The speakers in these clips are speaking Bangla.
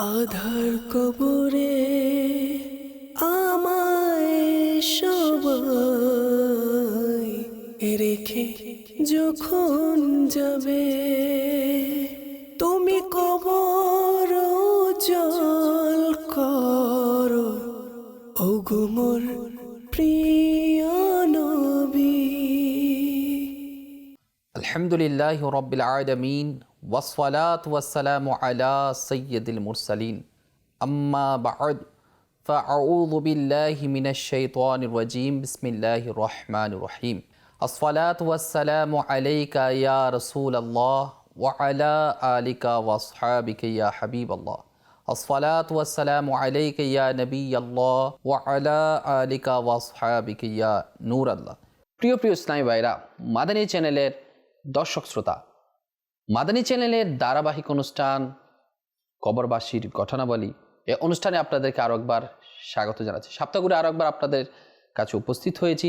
আধার কবরে আমায় সবাই রেখে যখন যাবে, তুমি কবর জল কর। ওগুমর প্রিয় নবী। আলহামদুলিল্লাহ রবিল আয়দমিন والصلاة والسلام على سيد المرسلين أما بعد فأعوذ بالله من الشيطان الرجيم بسم الله الرحمن الرحيم الصلاة والسلام عليك يا رسول الله وعلى آلك وأصحابك يا حبيب الله الصلاة والسلام عليك يا نبي الله وعلى آلك وأصحابك يا نور الله প্রিয় প্রিয় স্নায়ু ভাইরা মাদানী চ্যানেলের দর্শক শ্রোতা মাদানী চ্যানেলের ধারাবাহিক অনুষ্ঠান, কবরবাসীর ঘটনাবলী, এ অনুষ্ঠানে আপনাদেরকে আরও একবার স্বাগত জানাচ্ছি। সপ্তাহগুলো আরও একবার আপনাদের কাছে উপস্থিত হয়েছি।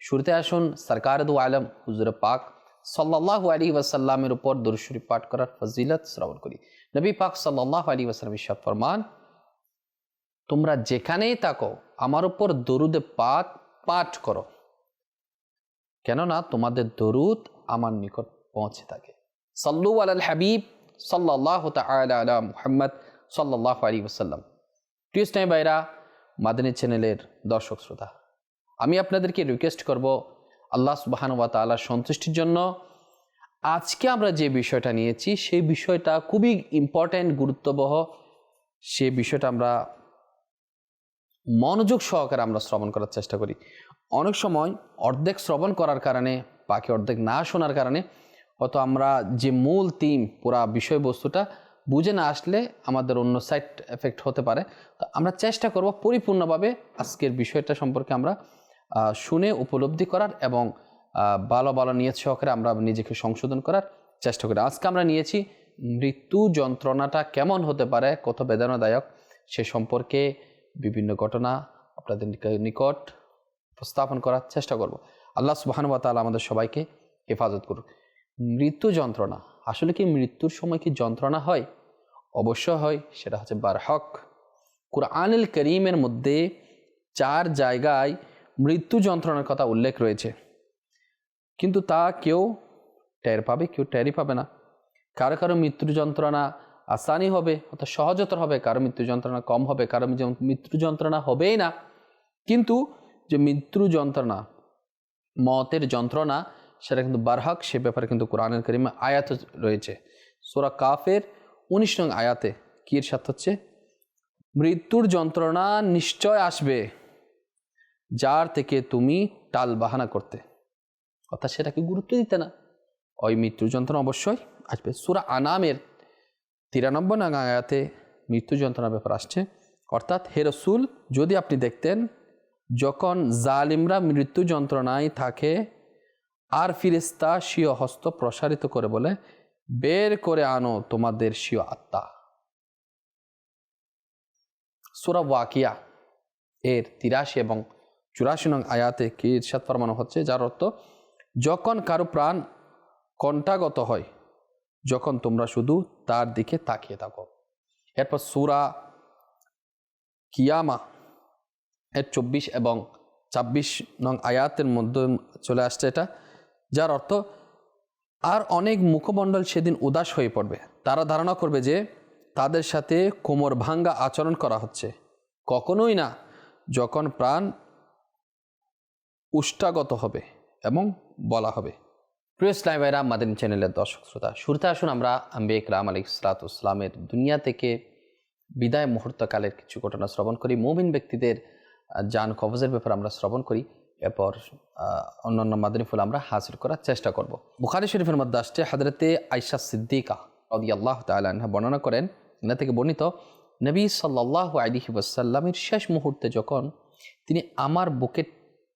শুরুতে আসুন সরকার আলম, হুজুর পাক সাল্লাহ আলী ওয়াসাল্লামের উপর দরুশরী পাঠ করার ফজিলত শ্রবণ করি। নবী পাক সাল্লাহ আলী ওয়াসাল্লাম ইসাদ ফরমান, তোমরা যেখানেই থাকো, আমার উপর দরুদে পাক পাঠ করো। কেননা তোমাদের দরুদ আমার নিকট পৌঁছে থাকে। সাল্লু আল হাবিব সাল্লাহ তালা মুহাম্মদ সাল্লাহ আলী ওসাল্লাম প্রিয় স্নেহ ভাইরা, মাদানী চ্যানেলের দর্শক শ্রোতা, আমি আপনাদেরকে রিকোয়েস্ট করব আল্লাহ সুবাহানুবা তাল্লাহ সন্তুষ্টির জন্য। আজকে আমরা যে বিষয়টা নিয়েছি, সেই বিষয়টা খুবই ইম্পর্ট্যান্ট গুরুত্ববহ। সে বিষয়টা আমরা মনোযোগ সহকারে আমরা শ্রবণ করার চেষ্টা করি। অনেক সময় অর্ধেক শ্রবণ করার কারণে, বাকি অর্ধেক না শোনার কারণে হয়তো আমরা যে মূল থিম পুরা বিষয়বস্তুটা বুঝে না আসলে আমাদের অন্য সাইড এফেক্ট হতে পারে। তো আমরা চেষ্টা করব পরিপূর্ণভাবে আজকের বিষয়টা সম্পর্কে আমরা শুনে উপলব্ধি করার এবং ভালো ভালো নিয়ত সহকারে আমরা নিজেকে সংশোধন করার চেষ্টা করি। আজকে আমরা নিয়েছি মৃত্যু যন্ত্রণাটা কেমন হতে পারে, কত বেদনাদায়ক, সে সম্পর্কে বিভিন্ন ঘটনা আপনাদের নিকট উপস্থাপন করার চেষ্টা করব। আল্লাহ সুবাহানুবা তালা আমাদের সবাইকে হেফাজত করুক। মৃত্যু যন্ত্রণা। আসলে কি মৃত্যুর সময় কি যন্ত্রণা হয়? অবশ্য হয়, সেটা হচ্ছে বারহক। কুরআনুল করিমের মধ্যে চার জায়গায় মৃত্যু যন্ত্রণার কথা উল্লেখ রয়েছে। কিন্তু তা কেউ টের পাবে, কেউ টেরই পাবে না। কারও কারও মৃত্যু যন্ত্রণা আসানি হবে, অর্থাৎ সহজতর হবে। কারও মৃত্যু যন্ত্রণা কম হবে, কারও মৃত্যু যন্ত্রণা হবেই না। কিন্তু যে মৃত্যু যন্ত্রণা, মতের যন্ত্রণা সেটা কিন্তু বারহাক সে ব্যাপারে কিন্তু কোরআনের করিমে আয়াত রয়েছে। সোরা কাফের উনিশ নং আয়াতে কি এর সাথে হচ্ছে? মৃত্যুর যন্ত্রণা নিশ্চয় আসবে যার থেকে তুমি টাল বাহানা করতে। অর্থাৎ সেটাকে গুরুত্ব দিতে না? ওই মৃত্যুর যন্ত্রণা অবশ্যই আসবে। সুরা আনামের তিরানব্বই নং আয়াতে মৃত্যু যন্ত্রণার ব্যাপার আসছে। অর্থাৎ, হে রসুল, যদি আপনি দেখতেন যখন জালিমরা মৃত্যু যন্ত্রণায় থাকে আর ফিরেস্তা স্বীয় হস্ত প্রসারিত করে বলে, বের করে আনো তোমাদের স্বীয় আত্মা। সুরা ওয়াকিয়া এর তিরাশি এবং চুরাশি নং আয়াতে কি ইরশাদ ফরমানো হচ্ছে? যার অর্থ, যখন কারও প্রাণ কণ্ঠাগত হয়, যখন তোমরা শুধু তার দিকে তাকিয়ে থাকো। এরপর সুরা কিয়ামা এর চব্বিশ এবং ছাব্বিশ নং আয়াতের মধ্যে চলে আসছে এটা। যার অর্থ, আর অনেক মুখমণ্ডল সেদিন উদাস হয়ে পড়বে। তারা ধারণা করবে যে, তাদের সাথে কোমর ভাঙ্গা আচরণ করা হচ্ছে। কখনোই না, যখন প্রাণ উষ্টাগত হবে এবং বলা হবে। প্রিয় ইসলাম ভাইরা মাদিনী চ্যানেলের দর্শক শ্রোতা, শুরুতে আসুন আমরা আম্বে ইকরাম আলী ইসলাতামের দুনিয়া থেকে বিদায় মুহূর্তকালের কিছু ঘটনা শ্রবণ করি। মুমিন ব্যক্তিদের যান কবজের ব্যাপারে আমরা শ্রবণ করি। এরপর অন্যান্য মাদানী ফুল আমরা হাসিল করার চেষ্টা করব। বুখারি শরীফের মধ্যে আসছে হাজরতে আয়সা সিদ্দিকা রদি আল্লাহ তাল্লাহ বর্ণনা করেন এনা থেকে বর্ণিত, নবী সাল্লাহ আলিহি ওয়াসাল্লামের শেষ মুহূর্তে যখন তিনি আমার বুকে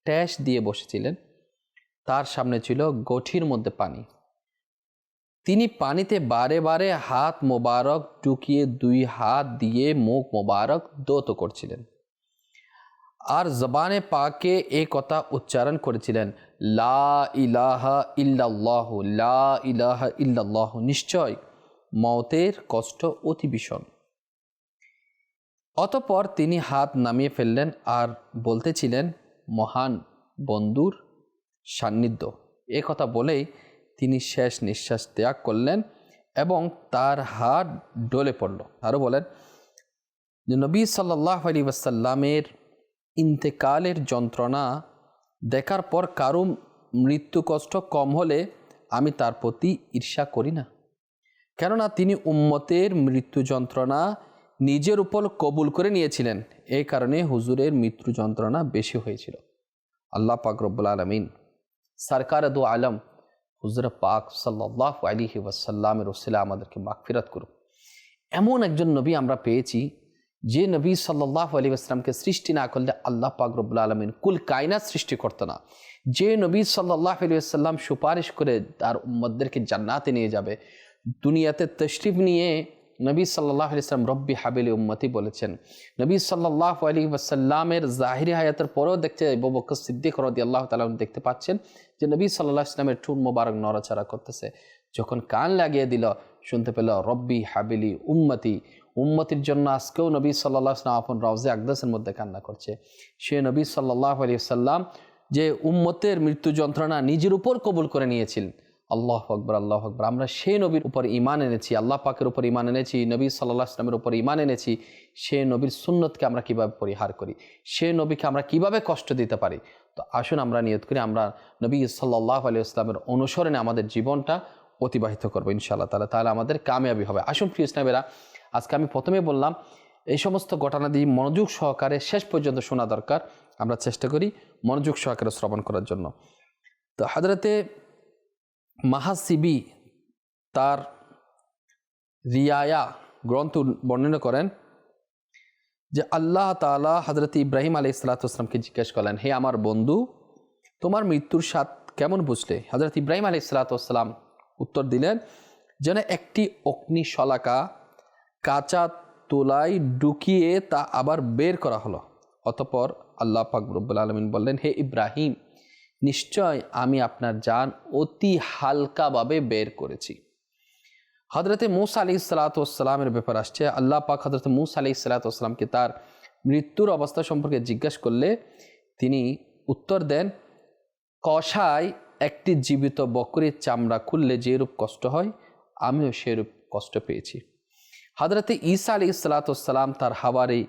ট্যাশ দিয়ে বসেছিলেন, তার সামনে ছিল গঠির মধ্যে পানি। তিনি পানিতে বারে বারে হাত মোবারক ঢুকিয়ে দুই হাত দিয়ে মুখ মোবারক দোত করছিলেন। আর জবানে পাকে এ কথা উচ্চারণ করেছিলেন, লা ইলাহা ইল্লাল্লাহ, লা ইলাহা ইল্লাল্লাহ নিশ্চয়, মতের কষ্ট অতি ভীষণ। অতপর তিনি হাত নামিয়ে ফেললেন আর বলতেছিলেন, মহান বন্ধুর সান্নিধ্য। এ কথা বলেই তিনি শেষ নিঃশ্বাস ত্যাগ করলেন এবং তার হাত ডলে পড়ল। আরও বলেন, নবী সাল্লাহ আলী ওয়াসাল্লামের ইন্তেকালের যন্ত্রণা দেখার পর কারও মৃত্যু কষ্ট কম হলে আমি তার প্রতি ঈর্ষা করি না। কেননা তিনি উম্মতের মৃত্যু যন্ত্রণা নিজের উপর কবুল করে নিয়েছিলেন। এই কারণে হুজুরের মৃত্যু যন্ত্রণা বেশি হয়েছিল। আল্লাহ পাক রব্বুল আলমিন সরকার দু আলম, হুজুর পাক সাল্লাহ আলিহি ওয়াসাল্লামের ওসিলা আমাদেরকে মাগফিরাত করুক। এমন একজন নবী আমরা পেয়েছি যে নবী সাল্লাহ আলী আসলামকে সৃষ্টি না করলে আল্লাহ পাক রব্বুল আলমিন কুল কায়নাত সৃষ্টি করতো না। যে নবী সাল্লাহ আলী আসাল্লাম সুপারিশ করে তার উম্মদদেরকে জান্নাতে নিয়ে যাবে, দুনিয়াতে তশরিফ নিয়ে নবী সাল্লাহ আলি ইসলাম রব্বি হাবিলি উম্মতি বলেছেন। নবী সাল্লাহ আলী ওয়াসাল্লামের জাহিরি হায়াতের পরেও দেখতে ববক সিদ্দিক রদি আল্লাহ তালা দেখতে পাচ্ছেন যে নবী সাল্লাহ ইসলামের ঠুন মোবারক নড়াচড়া করতেছে। যখন কান লাগিয়ে দিল, শুনতে পেল রব্বি হাবিলি উম্মতি উম্মতির জন্য আজকেও নবী সাল্লাহ ইসলাম আপন রওজে আকদাসের মধ্যে কান্না করছে। সে নবী সাল্লাহ আলী সাল্লাম যে উম্মতের মৃত্যু যন্ত্রণা নিজের উপর কবুল করে নিয়েছিলেন। আল্লাহ আকবর আল্লাহ আকবর। আমরা সেই নবীর উপর ইমান এনেছি, আল্লাহ পাকের উপর ইমান এনেছি, নবী সাল্লাহ ইসলামের উপর ইমান এনেছি। সে নবীর সুন্নতকে আমরা কীভাবে পরিহার করি? সে নবীকে আমরা কীভাবে কষ্ট দিতে পারি? তো আসুন আমরা নিয়ত করি, আমরা নবী সাল্লাহ আলী ইসলামের অনুসরণে আমাদের জীবনটা অতিবাহিত করব ইনশাআল্লাহ তাহলে তাহলে আমাদের কামিয়াবি হবে। আসুন প্রিয় ইসলামেরা আজকে আমি প্রথমে বললাম, এই সমস্ত ঘটনা দিয়ে মনোযোগ সহকারে শেষ পর্যন্ত শোনা দরকার। আমরা চেষ্টা করি মনোযোগ সহকারে শ্রবণ করার জন্য। তো হাজরতে মাহাসিবি তার রিয়ায়া গ্রন্থ বর্ণনা করেন যে আল্লাহ তালা হজরত ইব্রাহিম আলি ইসলাতামকে জিজ্ঞেস করলেন, হে আমার বন্ধু, তোমার মৃত্যুর স্বাদ কেমন বুঝলে? হজরত ইব্রাহিম আলি ইসলাতাম উত্তর দিলেন, যেন একটি অগ্নিশলাকা কাঁচা তোলাই ঢুকিয়ে তা আবার বের করা হলো। অতপর আল্লাহ পাক আলমিন বললেন, হে ইব্রাহিম, নিশ্চয় আমি আপনার যান অতি হালকাভাবে বের করেছি। হজরতে মুসা আলি সালাতামের ব্যাপার আসছে। আল্লাহ পাক হজরত মুসা আলি সালাতামকে তার মৃত্যুর অবস্থা সম্পর্কে জিজ্ঞাসা করলে তিনি উত্তর দেন কষায় একটি জীবিত বকরির চামড়া খুললে যেরূপ কষ্ট হয়, আমিও সেরূপ কষ্ট পেয়েছি। হজরতে ঈসা আলি সালাতাম তার হাওয়ারি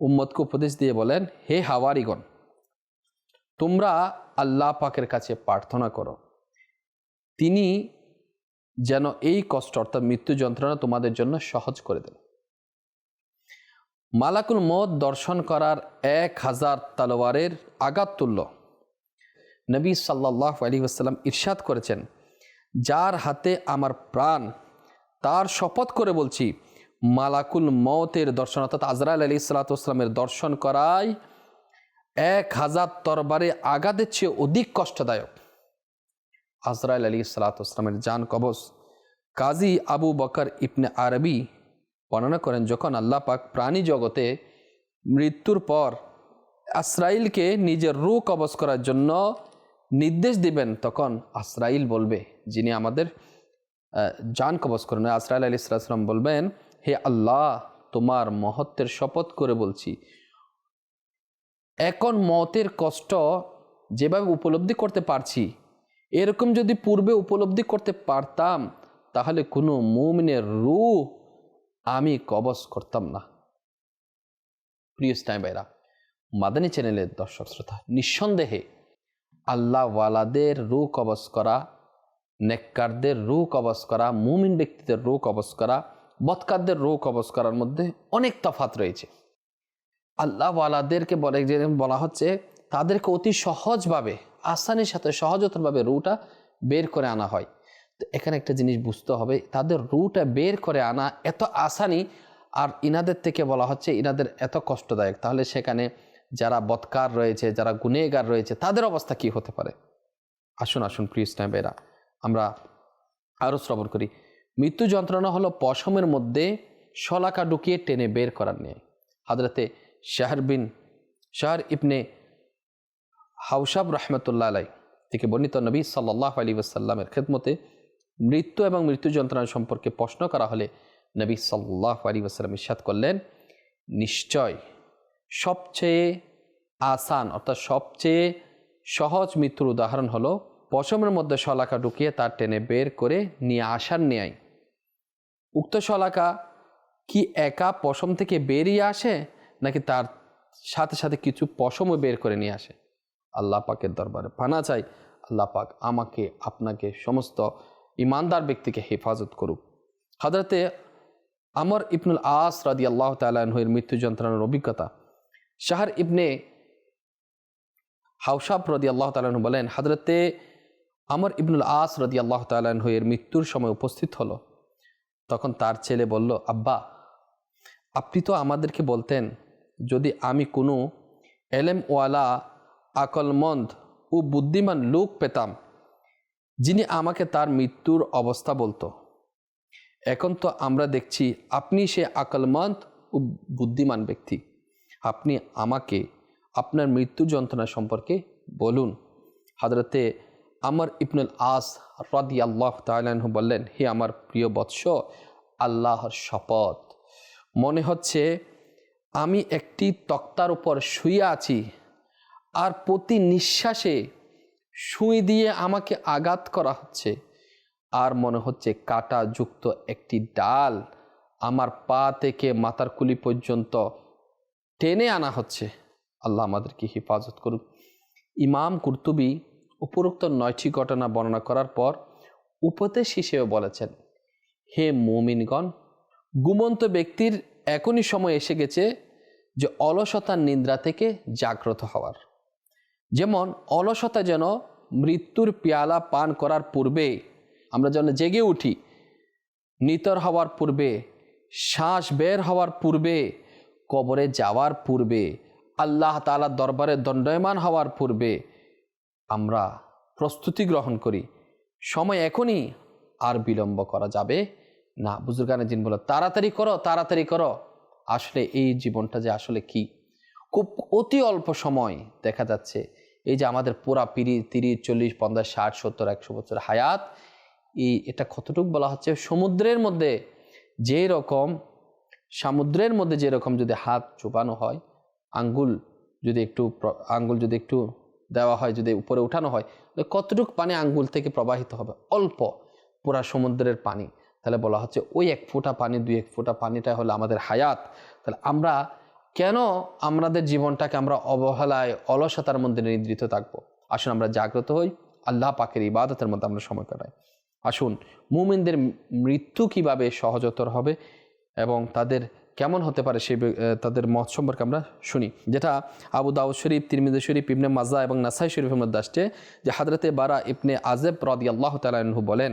উম্মদকে উপদেশ দিয়ে বলেন, হে হাওয়ারিগণ, তোমরা আল্লাহ পাকের কাছে প্রার্থনা করো। তিনি যেন এই কষ্ট অর্থাৎ মৃত্যু যন্ত্রণা তোমাদের জন্য সহজ করে দেন। মালাকুল মদ দর্শন করার এক হাজার তালোয়ারের আঘাত তুল্য। নবী সাল্লাহ আলী আসসালাম ইরশাদ করেছেন, যার হাতে আমার প্রাণ, তার শপথ করে বলছি মালাকুল মতের দর্শন, অর্থাৎ আজরাইল আলী সালাতামের দর্শন করায় এক হাজার তরবারে আঘাতের চেয়ে অধিক কষ্টদায়ক। আজরাইল আলী সালাতামের জান কবস কাজী আবু বকর ইবনে আরবি বর্ণনা করেন, যখন আল্লাহ পাক প্রাণী জগতে মৃত্যুর পর আসরাইলকে নিজের রু কবজ করার জন্য নির্দেশ দিবেন, তখন আসরাইল বলবে, যিনি আমাদের জান কবজ করেন আসরাইল আলী সাল্লাম বলবেন হে আল্লাহ, তোমার মহত্বের শপথ করে বলছি। এখন মতের কষ্ট যেভাবে উপলব্ধি করতে পারছি, এরকম যদি পূর্বে উপলব্ধি করতে পারতাম, তাহলে কোনো মুমিনের রু আমি কবজ করতাম না। প্রিয় স্নাই ভাইরা, মাদানী চ্যানেলের দর্শক শ্রোতা, নিঃসন্দেহে আল্লাহওয়ালাদের রু কবজ করা, নেককারদের রু কবজ করা, মুমিন ব্যক্তিদের রু কবজ করা বৎকারদের রোগ কবজ করার মধ্যে অনেক তফাত রয়েছে। আল্লাহওয়ালাদেরকে বলে যে, বলা হচ্ছে, তাদেরকে অতি সহজভাবে, আসানির সাথে সহজতরভাবে রুটা বের করে আনা হয়। তো এখানে একটা জিনিস বুঝতে হবে, তাদের রুটা বের করে আনা এত আসানি, আর ইনাদের থেকে বলা হচ্ছে, ইনাদের এত কষ্টদায়ক। তাহলে সেখানে যারা বৎকার রয়েছে, যারা গুনেগার রয়েছে, তাদের অবস্থা কি হতে পারে? আসুন আসুন, প্রিয় স্নাইবেরা আমরা আরও শ্রবণ করি। মৃত্যু যন্ত্রণা হলো পশমের মধ্যে শলাকা ঢুকিয়ে টেনে বের করার নিয়ে। হাজরতে শাহর বিন শাহর ইবনে হাউসাব রহমতুল্লাহ আলাই থেকে বর্ণিত নবী সাল্লাহ আলী ওসাল্লামের খেদমতে মৃত্যু এবং মৃত্যু যন্ত্রণা সম্পর্কে প্রশ্ন করা হলে নবী সাল্লাহ আলী ওসাল্লাম ইস্বাদ করলেন, নিশ্চয় সবচেয়ে আসান অর্থাৎ সবচেয়ে সহজ মৃত্যুর উদাহরণ হলো পশমের মধ্যে শলাকা ঢুকিয়ে তার টেনে বের করে নিয়ে আসার ন্যায় উক্ত শলাকা কি একা পশম থেকে বেরিয়ে আসে, নাকি তার সাথে সাথে কিছু পশমও বের করে নিয়ে আসে? আল্লাহ পাকের দরবারে পানা চাই। আল্লাহ পাক আমাকে, আপনাকে, সমস্ত ইমানদার ব্যক্তিকে হেফাজত করুক। হাজরতে আমর ইবনুল আস রাদি আল্লাহ তালাহের মৃত্যু যন্ত্রণার অভিজ্ঞতা। শাহর ইবনে হাউসাব রদি আল্লাহ তালাহু বলেন হাজরতে আমর ইবনুল আস রদি আল্লাহ তালাহের মৃত্যুর সময় উপস্থিত হলো। তখন তার ছেলে বলল, আব্বা, আপনি তো আমাদেরকে বলতেন, যদি আমি কোনো এলেম ওয়ালা আকলমন্দ ও বুদ্ধিমান লোক পেতাম, যিনি আমাকে তার মৃত্যুর অবস্থা বলতো। এখন তো আমরা দেখছি আপনি সে আকলমন্দ ও বুদ্ধিমান ব্যক্তি। আপনি আমাকে আপনার মৃত্যু যন্ত্রণা সম্পর্কে বলুন। হাজরতে আমার ইবনুল আস রাদি আল্লাহ তালু বললেন, হে আমার প্রিয় বৎস, আল্লাহর শপথ। মনে হচ্ছে আমি একটি তক্তার উপর শুয়ে আছি আর প্রতি নিঃশ্বাসে শুঁই দিয়ে আমাকে আঘাত করা হচ্ছে। আর মনে হচ্ছে কাটা যুক্ত একটি ডাল আমার পা থেকে মাথার কুলি পর্যন্ত টেনে আনা হচ্ছে। আল্লাহ আমাদেরকে হেফাজত করুক। ইমাম কুর্তুবি উপরোক্ত নয়টি ঘটনা বর্ণনা করার পর উপদেশ হিসেবে বলেছেন, হে মুমিনগণ গুমন্ত ব্যক্তির এখনই সময় এসে গেছে যে অলসতার নিদ্রা থেকে জাগ্রত হওয়ার। যেমন অলসতা যেন মৃত্যুর পেয়ালা পান করার পূর্বে আমরা যেন জেগে উঠি, নিতর হওয়ার পূর্বে, শ্বাস বের হওয়ার পূর্বে, কবরে যাওয়ার পূর্বে, আল্লাহ তালার দরবারে দণ্ডয়মান হওয়ার পূর্বে আমরা প্রস্তুতি গ্রহণ করি। সময় এখনই আর বিলম্ব করা যাবে না। বুজুর্গানের জিন বলো, তাড়াতাড়ি করো তাড়াতাড়ি করো। আসলে এই জীবনটা যে আসলে কি? খুব অতি অল্প সময় দেখা যাচ্ছে। এই যে আমাদের পুরা পিড়ি, তিরিশ, চল্লিশ, পঞ্চাশ, ষাট, সত্তর, একশো বছর হায়াত এই এটা কতটুকু বলা হচ্ছে? সমুদ্রের মধ্যে যে রকম সমুদ্রের মধ্যে যেরকম যদি হাত চোপানো হয়, আঙ্গুল যদি একটু আঙ্গুল যদি একটু দেওয়া হয়, যদি উপরে উঠানো হয়, তাহলে কতটুকু পানি আঙ্গুল থেকে প্রবাহিত হবে? অল্প। পুরা সমুদ্রের পানি। তাহলে বলা হচ্ছে, ওই এক ফোঁটা পানি, দুই এক ফোঁটা পানিটা হলো আমাদের হায়াত। তাহলে আমরা কেন আমাদের জীবনটাকে আমরা অবহেলায়, অলসতার মধ্যে নিদ্রিত থাকব? আসুন আমরা জাগ্রত হই। আল্লাহ পাকের ইবাদতের মধ্যে আমরা সময় কাটাই। আসুন, মুমিনদের মৃত্যু কীভাবে সহজতর হবে এবং তাদের কেমন হতে পারে সেই তাদের মত সম্পর্কে আমরা শুনি। যেটা আবু দাউদ শরীফ তিরমিদ শরীফ, ইবনে মাজা এবং নাসাই শরীফের মধ্যে আসছে যে হাদরতে বারা ইবনে আজেব রদি আল্লাহ তালু বলেন,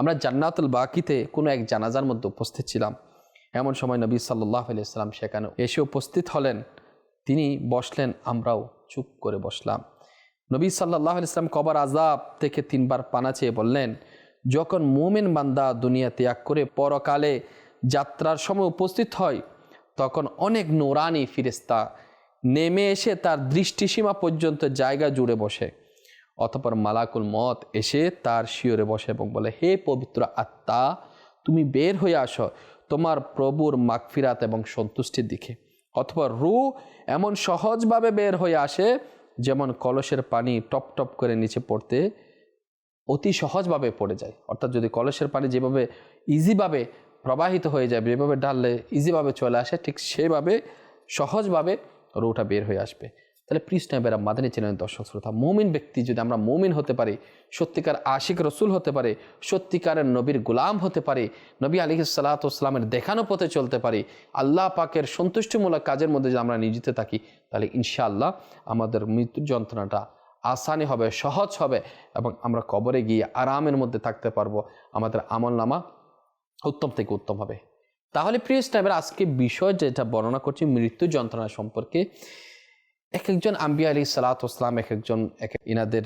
আমরা জান্নাতুল বাকিতে কোনো এক জানাজার মধ্যে উপস্থিত ছিলাম। এমন সময় নবী সাল্লাহ আলিয়াল্লাম সেখানে এসে উপস্থিত হলেন। তিনি বসলেন, আমরাও চুপ করে বসলাম। নবী সাল্লাহ ইসলাম কবার আজাব থেকে তিনবার পানা চেয়ে বললেন, যখন মোমেন বান্দা দুনিয়া ত্যাগ করে পরকালে যাত্রার সময় উপস্থিত হয়, তখন অনেক নোরানি ফিরেস্তা নেমে এসে তার দৃষ্টিসীমা পর্যন্ত জায়গা জুড়ে বসে। অতপর মালাকুল মত এসে তার শিওরে বসে এবং বলে, হে পবিত্র আত্মা, তুমি বের হয়ে আসো তোমার প্রভুর মাগফিরাত এবং সন্তুষ্টির দিকে। অথবা রু এমন সহজভাবে বের হয়ে আসে যেমন কলসের পানি টপ টপ করে নিচে পড়তে অতি সহজভাবে পড়ে যায়। অর্থাৎ যদি কলসের পানি যেভাবে ইজিভাবে প্রবাহিত হয়ে যাবে যেভাবে ঢাললে ইজিভাবে চলে আসে, ঠিক সেভাবে, সহজভাবে রৌটা বের হয়ে আসবে। তাহলে প্রিস নাইবেরা মাদানী চ্যানেলের দর্শক শ্রোতা, মৌমিন ব্যক্তি যদি আমরা মৌমিন হতে পারি, সত্যিকার আশিক রসুল হতে পারে, সত্যিকারের নবীর গোলাম হতে পারে, নবী আলী সাল্লাতামের দেখানো পথে চলতে পারি, আল্লাহ পাকের সন্তুষ্টিমূলক কাজের মধ্যে যদি আমরা নিয়োজিত থাকি, তাহলে ইনশাআল্লাহ আমাদের মৃত্যুর যন্ত্রণাটা আসানি হবে, সহজ হবে এবং আমরা কবরে গিয়ে আরামের মধ্যে থাকতে পারব। আমাদের আমল নামা উত্তম থেকে উত্তম হবে। তাহলে প্রিয় স্টাইবের আজকে বিষয় যেটা বর্ণনা করছি, মৃত্যু যন্ত্রণা সম্পর্কে এক একজন আম্বিয়া আলী সালাতাম এক একজন এক ইনাদের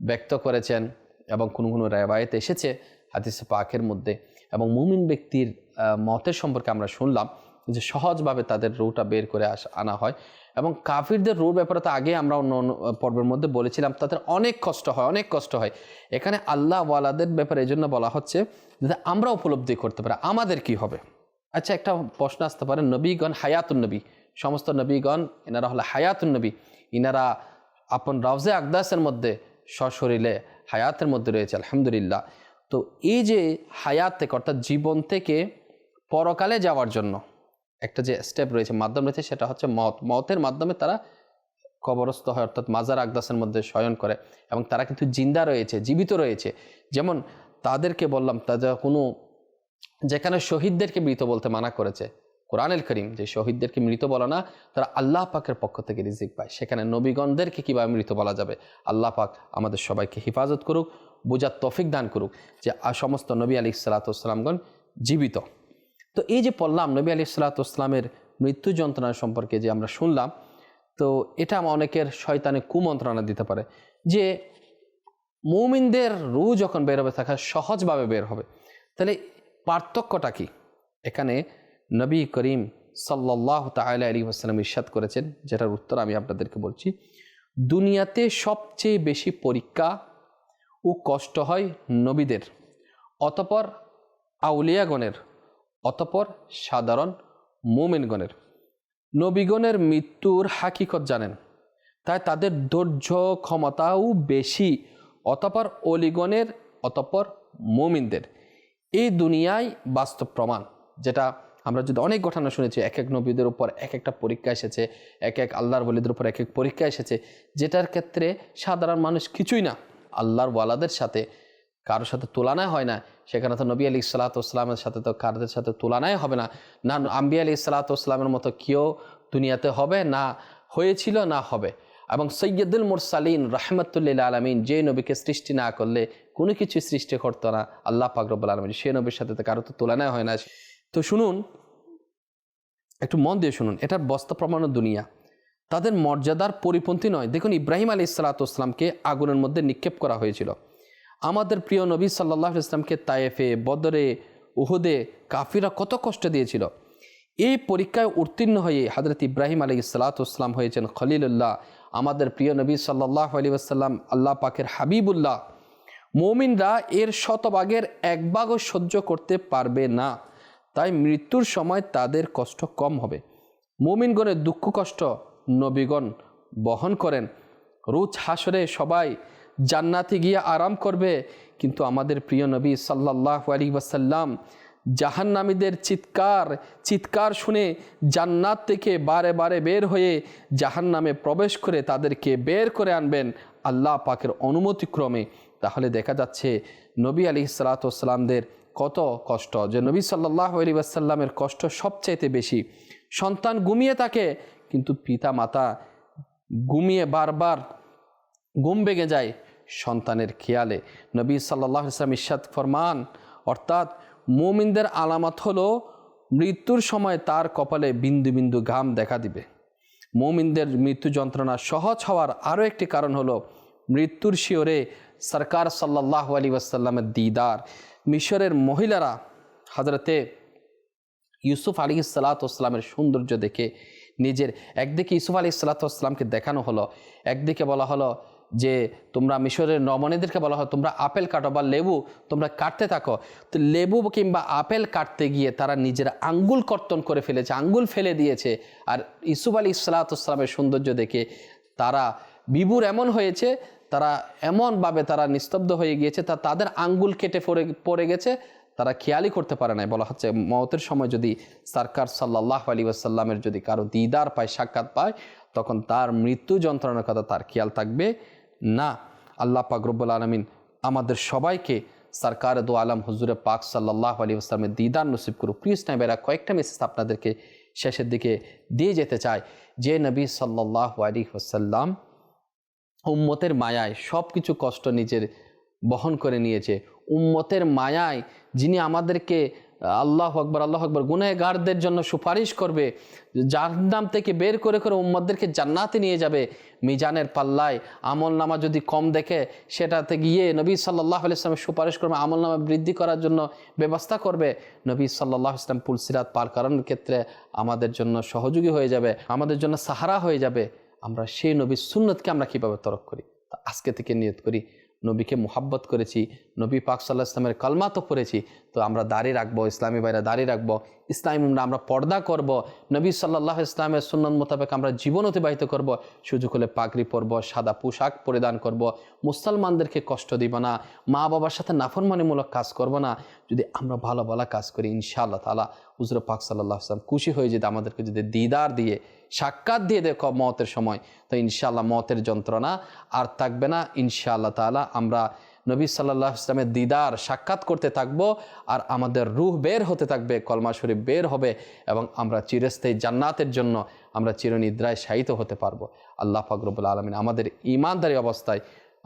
ব্যক্ত করেছেন এবং কোনো কোনো রেবায়ত এসেছে হাদিসে পাকের মধ্যে। এবং মুমিন ব্যক্তির মতের সম্পর্কে আমরা শুনলাম যে সহজভাবে তাদের রুটা বের করে আস, আনা হয়। এবং কাফিরদের রুর ব্যাপারে তো আগে আমরা অন্য অন্য পর্বের মধ্যে বলেছিলাম, তাদের অনেক কষ্ট হয়, অনেক কষ্ট হয়। এখানে আল্লাহ ওয়ালাদের ব্যাপারে এই জন্য বলা হচ্ছে যাতে আমরা উপলব্ধি করতে পারি, আমাদের কি হবে? আচ্ছা একটা প্রশ্ন আসতে পারে, নবীগণ হায়াতুন নবী, সমস্ত নবীগণ, এনারা হলো হায়াতুন নবী, ইনারা আপন রাউজে আকদাসের মধ্যে সশরীরে, হায়াতের মধ্যে রয়েছে, আলহামদুলিল্লাহ। তো এই যে হায়াত থেকে, অর্থাৎ জীবন থেকে পরকালে যাওয়ার জন্য একটা যে স্টেপ রয়েছে, মাধ্যম রয়েছে, সেটা হচ্ছে মত। মতের মাধ্যমে তারা কবরস্থ হয়, অর্থাৎ মাজার আকদাসের মধ্যে শয়ন করে এবং তারা কিন্তু জিন্দা রয়েছে, জীবিত রয়েছে। যেমন তাদেরকে বললাম তাদের কোনো, যেখানে শহীদদেরকে মৃত বলতে মানা করেছে, কোরআনুল করিম, যে শহীদদেরকে মৃত বলা না, তারা আল্লাহ পাকের পক্ষ থেকে রিজিক পায়। সেখানে নবীগণদেরকে কীভাবে মৃত বলা যাবে? আল্লাহ পাক আমাদের সবাইকে হেফাজত করুক, বোঝার তফিক দান করুক যে সমস্ত নবী আলী সালাতামগণ জীবিত। তো এই যে পড়লাম নবী আলী সালাতামের মৃত্যু যন্ত্রণা সম্পর্কে যে আমরা শুনলাম, তো এটা আমার অনেকের শয়তানে কুমন্ত্রণা দিতে পারে যে মৌমিনদের রু যখন বের হবে থাকা সহজভাবে বের হবে। তাহলে পার্থক্যটা কি? এখানে নবী করিম সাল্লাহ তালা আলী আসসালাম ইরশাদ করেছেন, যেটার উত্তর আমি আপনাদেরকে বলছি, দুনিয়াতে সবচেয়ে বেশি পরীক্ষা ও কষ্ট হয় নবীদের, অতপর আউলিয়াগণের। অতপর সাধারণ মোমেনগণের। নবীগণের মৃত্যুর হাকিকত জানেন, তাই তাদের ধৈর্য ক্ষমতাও বেশি, অতপর অলিগণের, অতপর মোমিনদের। এই দুনিয়ায় বাস্তব প্রমাণ, যেটা আমরা যদি অনেক ঘটনা শুনেছি, এক এক নবীদের উপর এক একটা পরীক্ষা এসেছে, এক এক আল্লাহর বলিদের উপর এক এক পরীক্ষা এসেছে, যেটার ক্ষেত্রে সাধারণ মানুষ কিছুই না। আল্লাহর ওয়ালাদের সাথে কারোর সাথে তুলনায় হয় না। সেখানে তো নবী আলী সালাতামের সাথে তো কারোর সাথে তুলনায় হবে না। না আম্বি আলী সালাতামের মতো কেউ দুনিয়াতে হবে, না হয়েছিল, না হবে। এবং সৈয়দুল মুরসালিন রাহমাতুল্লিল আলমিন যে নবীকে সৃষ্টি না করলে কোনো কিছু সৃষ্টি করতো না। আল্লাহ পাকরবুল আলমিন সে নবীর সাথে তো কারও তো তুলনায় হয় না। তো শুনুন, একটু মন দিয়ে শুনুন এটার বস্তা প্রমাণ দুনিয়া। তাদের মর্যাদার পরিপন্থী নয়। দেখুন, ইব্রাহিম আলী ইসালাতামকে আগুনের মধ্যে নিক্ষেপ করা হয়েছিল। আমাদের প্রিয় নবী সাল্লাহ ইসলামকে তায়েফে, বদরে, উহুদে কাফিরা কত কষ্ট দিয়েছিল। এই পরীক্ষায় উত্তীর্ণ হয়ে হজরত ইব্রাহিম আলী ইসালাতাম হয়েছেন খলিলুল্লাহ। আমাদের প্রিয় নবী সাল্লাহ আলী আসাল্লাম আল্লাহ পাকের হাবিবুল্লাহ। মৌমিনরা এর শতভাগের এক ভাগও সহ্য করতে পারবে না। তাই মৃত্যুর সময় তাদের কষ্ট কম হবে। মৌমিনগণের দুঃখ কষ্ট নবীগণ বহন করেন। রুচ হাসরে সবাই জান্নাতে গিয়ে আরাম করবে। কিন্তু আমাদের প্রিয় নবী সাল্লাহ আলী ওয়াসাল্লাম জাহান্নামীদের চিৎকার চিৎকার শুনে জান্নাত থেকে বারে বারে বের হয়ে জাহান্নামে প্রবেশ করে তাদেরকে বের করে আনবেন আল্লাহ পাকের অনুমতিক্রমে। তাহলে দেখা যাচ্ছে নবী আলী সালাতামদের কত কষ্ট, যে নবী সাল্লাহ আলী আসাল্লামের কষ্ট সবচাইতে বেশি। সন্তান ঘুমিয়ে থাকে, কিন্তু পিতা মাতা ঘুমিয়ে বারবার ঘুম ভেঙে যায়। সন্তানের খেয়ালে। নবী সাল্লাহ ইসলাম ইসাদ ফরমান, অর্থাৎ মুমিনদের আলামত হলো মৃত্যুর সময় তার কপালে বিন্দু বিন্দু ঘাম দেখা দিবে। মুমিনদের মৃত্যু যন্ত্রণা সহজ হওয়ার আরও একটি কারণ হলো মৃত্যুর শিওরে সরকার সাল্লাহ আলী ওয়াসাল্লামের দিদার, মিশরের মহিলারা হজরতে ইউসুফ আলী সালাতামের সৌন্দর্য দেখে নিজের একদিকে ইউসুফ আলী সালাতামকে দেখানো হলো, একদিকে বলা হলো যে তোমরা মিশরের নমনীদেরকে বলা হয়, তোমরা আপেল কাটো বা লেবু তোমরা কাটতে থাকো। তো লেবু কিংবা আপেল কাটতে গিয়ে তারা নিজের আঙ্গুল কর্তন করে ফেলেছে, আঙ্গুল ফেলে দিয়েছে। আর ইসুফ আলী সালাতামের সৌন্দর্য দেখে তারা বিবুর এমন হয়েছে, তারা এমনভাবে তারা নিস্তব্ধ হয়ে গিয়েছে, তা তাদের আঙ্গুল কেটে পড়ে পড়ে গেছে, তারা খেয়ালই করতে পারে নাই। বলা হচ্ছে মতের সময় যদি সরকার সাল্লাহ আলী আসাল্লামের যদি কারও দিদার পায়, সাক্ষাৎ পায়, তখন তার মৃত্যু যন্ত্রণার কথা তার খেয়াল থাকবে। না, আল্লাহ পাক রব্বুল আলমিন আমাদের সবাইকে সরকার দো আলম হুজুরে পাক সাল্লাহ আলী আসলামের দিদার নসিব করুক। প্রিয় স্নাইবেরা কয়েকটা মেসেজ আপনাদেরকে শেষের দিকে দিয়ে যেতে চায় যে নবী সাল্লাহ আলী ওসাল্লাম উম্মতের মায়ায় সব কিছু কষ্ট নিজের বহন করে নিয়েছে। উম্মতের মায়ায় যিনি আমাদেরকে আল্লাহ আকবর আল্লাহ আকবর গুনেগারদের জন্য সুপারিশ করবে, জাহান্নাম থেকে বের করে করে উম্মদদেরকে জান্নাতে নিয়ে যাবে মিজানের পাল্লায়। আমল নামা যদি কম দেখে সেটাতে গিয়ে নবী সাল্লাহ ইসলামের সুপারিশ করবে, আমল নামা বৃদ্ধি করার জন্য ব্যবস্থা করবে, নবী সাল্লাহ ইসলাম পুলসিরাত পার করানোর ক্ষেত্রে আমাদের জন্য সহযোগী হয়ে যাবে, আমাদের জন্য সাহারা হয়ে যাবে। আমরা সেই নবীর সুন্নতকে আমরা কীভাবে তরক করি? আজকে থেকে নিয়ত করি। নবীকে মোহাব্বত করেছি, নবী পাক সাল্লাহ ইসলামের কালমা তো পড়েছি, তো আমরা দাঁড়িয়ে রাখব, ইসলামী ভাইরা দাঁড়িয়ে রাখব, ইসলামী উমরা আমরা পর্দা করব, নবী সাল্লাহ ইসলামের সুন্নত মোতাবেক আমরা জীবন অতিবাহিত করব, সুযোগ হলে পাগড়ি পরব, সাদা পোশাক পরিধান করব, মুসলমানদেরকে কষ্ট দিব না মা বাবার সাথে নাফরমানিমূলক কাজ করব না, যদি আমরা ভালো ভালো কাজ করি, ইনশাআল্লাহ তালা হুজুর পাক সাল্লাহ আসলাম খুশি হয়ে যেতে আমাদেরকে যদি দিদার দিয়ে সাক্ষাৎ দিয়ে দেখো মতের সময়। তো ইনশাআল্লাহ মতের যন্ত্রণা আর থাকবে না। ইনশাআল্লাহ তালা আমরা নবী সাল্লাহ ইসলামের দিদার সাক্ষাৎ করতে থাকব আর আমাদের রুহ বের হতে থাকবে, কলমা শরীফ বের হবে এবং আমরা চিরস্থায়ী জান্নাতের জন্য আমরা চিরনিদ্রায় শায়িত হতে পারব। আল্লাহ ফাকরবুল আলমিন আমাদের ইমানদারি অবস্থায়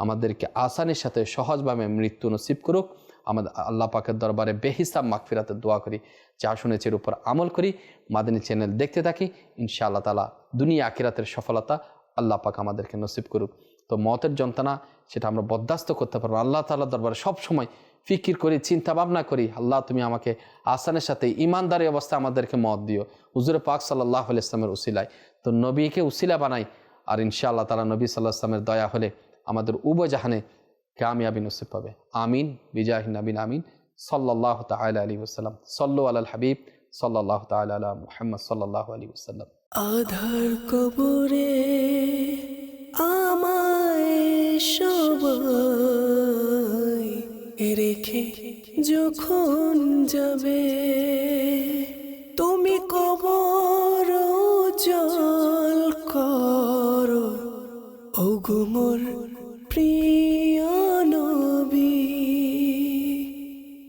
আমাদেরকে আসানির সাথে সহজভাবে মৃত্যু নসিব করুক। আমাদের আল্লাহ পাকের দরবারে বেহিসাব মাগফিরাতের দোয়া করি, যা শুনেছি এর উপর আমল করি। মাদিনী চ্যানেল দেখতে থাকি, ইনশাআল্লাহ তালা দুনিয়া আকিরাতের সফলতা আল্লাহ পাক আমাদেরকে নসিব করুক। তো মতের যন্ত্রণা, সেটা আমরা বরদাস্ত করতে পারব আল্লাহ তাল্লাহ দরবারে সবসময় ফিকির করি চিন্তা ভাবনা করি, আল্লাহ তুমি আমাকে আসানের সাথে ইমানদারি অবস্থায় আমাদেরকে মত দিও। হুজুর পাক সাল্লাহ ইসলামের উসিলায়। তো নবীকে উসিলা বানাই, আর ইনশাআল্লাহ তালা নবী সাল্লাহ ইসলামের দয়া হলে আমাদের উবজাহানে কামিয়াবি নসিব পাবে। আমিন বিজাহিন আমিন আমিন। সাল্লাহ তাল আলী ওসাল্লাম সল্লু আল হাবিব সাল্লাহ তাল আলা মুহাম্মদ সাল্লাহ আলী ওসাল্লাম আধার কবরে আমায় রেখে যখন যাবে, তুমি কবর জল করো। ওগো মোর প্রিয়